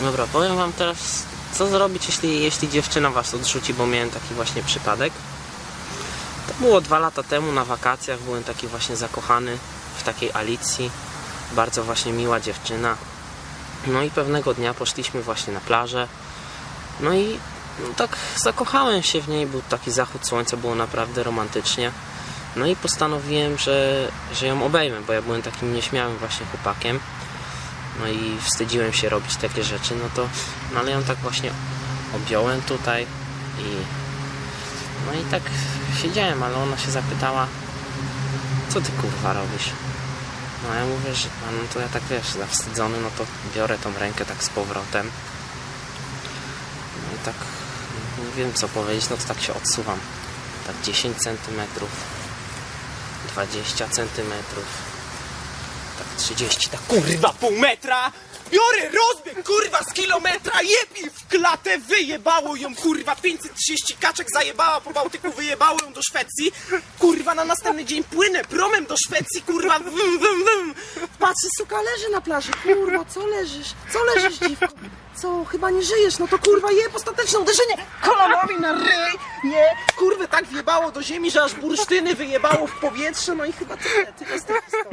Dobra, powiem wam teraz, co zrobić, jeśli, jeśli dziewczyna was odrzuci, bo miałem taki właśnie przypadek. To było dwa lata temu na wakacjach, byłem taki właśnie zakochany w takiej Alicji. Bardzo właśnie miła dziewczyna. No i pewnego dnia poszliśmy właśnie na plażę. No i no, tak zakochałem się w niej, był taki zachód słońca, było naprawdę romantycznie. No i postanowiłem, że, że ją obejmę, bo ja byłem takim nieśmiałym właśnie chłopakiem. No i wstydziłem się robić takie rzeczy, no to, no ale ją tak właśnie objąłem tutaj i no i tak siedziałem, ale ona się zapytała, co ty kurwa robisz? No ja mówię, że no to ja tak wiesz, zawstydzony, no to biorę tą rękę tak z powrotem. No i tak nie wiem co powiedzieć, no to tak się odsuwam. Tak 10 centymetrów, 20 centymetrów, 30, tak Kurwa, pół metra! Biorę rozbieg, kurwa, z kilometra, jebie w klatę, wyjebało ją, kurwa, 530 kaczek zajebała po Bałtyku, wyjebało ją do Szwecji. Kurwa, na następny dzień płynę promem do Szwecji, kurwa, wym, wym, wym. Patrzę, suka, leży na plaży, kurwa, co leżysz? Co leżysz, dziwko? Co, chyba nie żyjesz, no to kurwa jeb ostateczne uderzenie kolanami na ryj, nie? Kurwa, tak wjebało do ziemi, że aż bursztyny wyjebało w powietrze, no i chyba tyle, tyle z tej historii.